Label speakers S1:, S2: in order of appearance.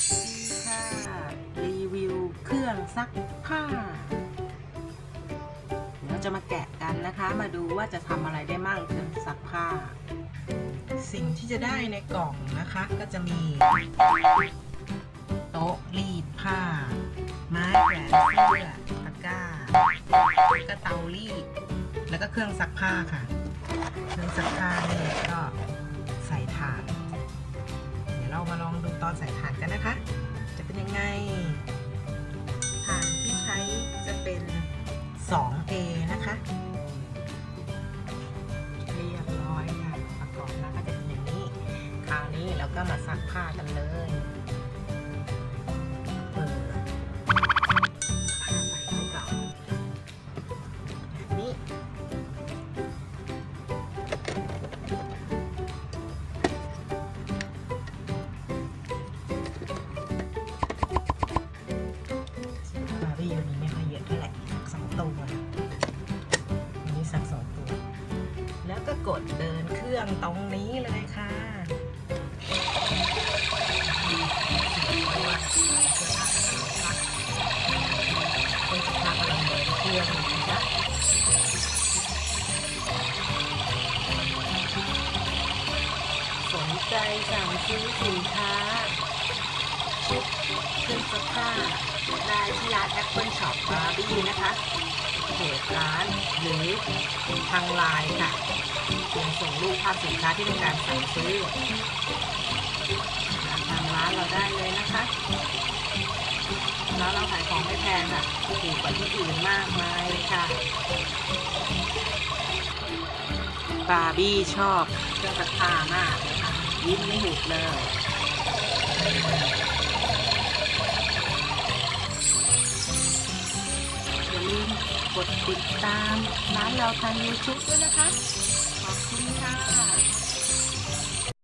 S1: ดีค่ะ รีวิวเครื่องซักผ้า เดี๋ยวจะมาแกะกันนะคะ มาดูว่าจะทำอะไรได้มั่งเครื่องซักผ้า สิ่งที่จะได้ในกล่องนะคะ ก็จะมี โต๊ะรีดผ้า ไม้แขวนเสื้อตะกร้าแล้วก็เตารีด แล้วก็เครื่องซักผ้าค่ะ เรามาลองดูตอนใส่ถ่านกันนะคะ จะเป็นยังไงถ่านที่ใช้จะเป็น 2A นะคะ เรียบร้อยค่ะประกอบแล้วก็จะเป็นอย่างนี้ คราวนี้เราก็มาซักผ้ากันเลย รื่องตรงนี้เลยค่ะเครื่องนะคะสนใจสั่งซื้อสินค้า ชุดเครื่องซักผ้าได้ที่ร้าน Apple Shop Barbie นะคะเพจร้านหรือทางไลน์ค่ะาพสินค้าที่ต้องการสั่งซื้อทางร้านเราได้เลยนะคะร้านเราขายของไม่แพงค่ะถูกกว่าที่อื่นมากมายเลยค่ะบาร์บี้ชอบเครื่องซักผ้ามากเลยค่ะยิ้มไม่หุบเลยอย่าลืมกดติดตามร้านเราทาง YouTube ด้วยนะคะ ขอบคุณค่ะ